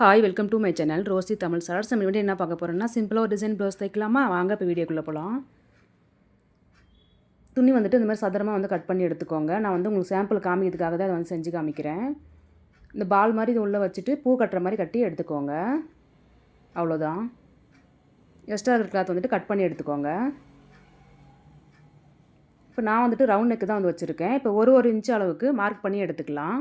Hi welcome to my channel Rosy Tamil sir நம்ம video என்ன பார்க்க போகிறோம்னா சிம்பிளாக ஒரு டிசைன் ப்ளவுஸ் தைக்கலாமா? வாங்க இப்போ வீடியோக்குள்ளே போகலாம் துணி வந்துட்டு இந்த மாதிரி சதுரமாக வந்து கட் பண்ணி எடுத்துக்கோங்க. நான் வந்து உங்களுக்கு சாம்பிள் காமிக்கிறதுக்காக தான் அதை வந்து செஞ்சு காமிக்கிறேன். இந்த பால் மாதிரி இது உள்ளே வச்சுட்டு பூ கட்டுற மாதிரி கட்டி எடுத்துக்கோங்க. அவ்வளோதான் எக்ஸ்ட்ரா இருக்கிற கிளாத் வந்துட்டு கட் பண்ணி எடுத்துக்கோங்க. இப்போ நான் வந்துட்டு ரவுண்ட் நெக்கு தான் வந்து வச்சுருக்கேன். இப்போ ஒரு ஒரு இன்ச்சு அளவுக்கு மார்க் பண்ணி எடுத்துக்கலாம்.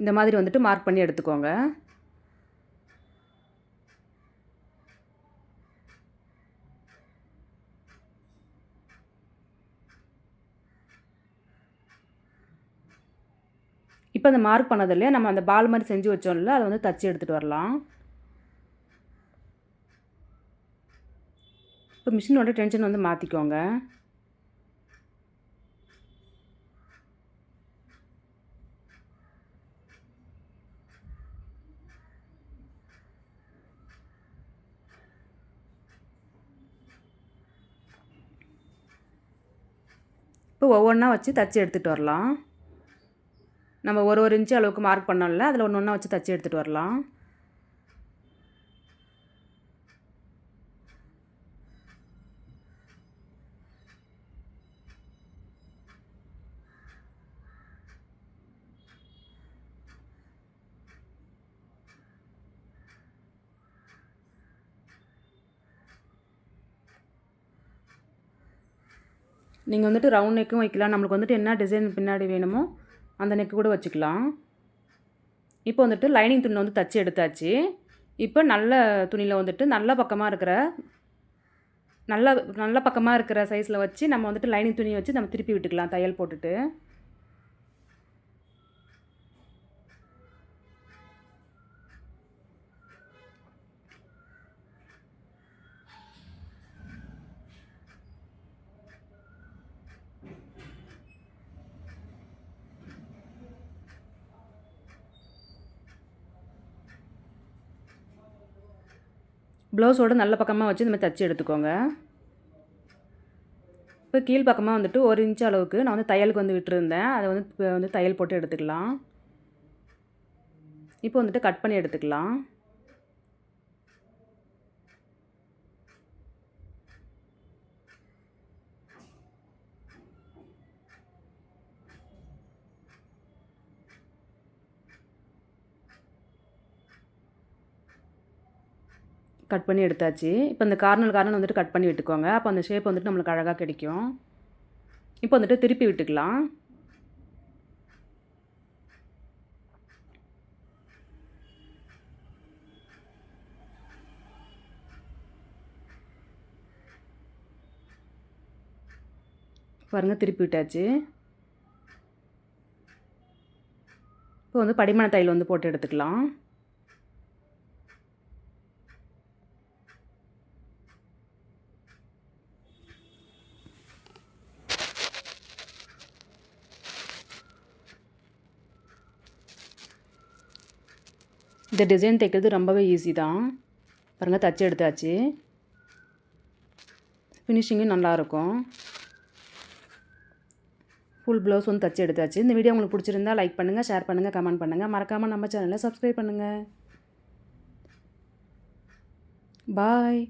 இந்த மாதிரி வந்துட்டு மார்க் பண்ணி எடுத்துக்கோங்க. இப்போ அந்த மார்க் பண்ணதில்லையே நம்ம அந்த பால் மாதிரி செஞ்சு வச்சோம்ல அதை வந்து தச்சு எடுத்துகிட்டு வரலாம். இப்போ மிஷினோட டென்ஷன் வந்து மாற்றிக்கோங்க இப்போ ஒவ்வொன்றா வச்சு தச்சு எடுத்துகிட்டு வரலாம். நம்ம ஒரு ஒரு இன்ச்சு அளவுக்கு மார்க் பண்ணோம்ல அதில் ஒன்று ஒன்றா வச்சு தச்சு எடுத்துகிட்டு வரலாம். நீங்கள் வந்துட்டு ரவுண்ட் நெக்கும் வைக்கலாம். நம்மளுக்கு வந்துட்டு என்ன டிசைன் பின்னாடி வேணுமோ அந்த நெக்கு கூட வச்சுக்கலாம். இப்போ வந்துட்டு லைனிங் துணி வந்து தச்சு எடுத்தாச்சு. இப்போ நல்ல துணியில் வந்துட்டு நல்ல பக்கமாக இருக்கிற நல்ல நல்ல பக்கமாக இருக்கிற சைஸில் வச்சு நம்ம வந்துட்டு லைனிங் துணியை வச்சு நம்ம திருப்பி விட்டுக்கலாம் தையல் போட்டுட்டு. ப்ளவுஸோட நல்ல பக்கமாக வச்சு இந்த மாதிரி தச்சு எடுத்துக்கோங்க. இப்போ கீழ் பக்கமாக வந்துட்டு ஒரு இன்ச் அளவுக்கு நான் வந்து தையலுக்கு வந்து விட்டுருந்தேன். அதை வந்து இப்போ வந்து தையல் போட்டு எடுத்துக்கலாம். இப்போ வந்துட்டு கட் பண்ணி எடுத்துக்கலாம். கட் பண்ணி எடுத்தாச்சு. இப்போ இந்த கார்னல் கார்னல் வந்துட்டு கட் பண்ணி விட்டுக்கோங்க. அப்போ அந்த ஷேப் வந்துட்டு நம்மளுக்கு அழகாக கிடைக்கும். இப்போ வந்துட்டு திருப்பி விட்டுக்கலாம். பாருங்கள் திருப்பி விட்டாச்சு. இப்போ வந்து படிமான தையல் வந்து போட்டு எடுத்துக்கலாம். இந்த டிசைன் தைக்கிறது ரொம்பவே ஈஸி தான். பாருங்கள் தச்சு எடுத்தாச்சு. ஃபினிஷிங்கும் நல்லாயிருக்கும் ஃபுல் ப்ளவுஸ் வந்து தச்சு எடுத்தாச்சு. இந்த வீடியோ உங்களுக்கு பிடிச்சிருந்தா லைக் பண்ணுங்கள் ஷேர் பண்ணுங்கள் கமெண்ட் பண்ணுங்கள் மறக்காமல் நம்ம சேனலை சப்ஸ்கிரைப் பண்ணுங்கள் பாய்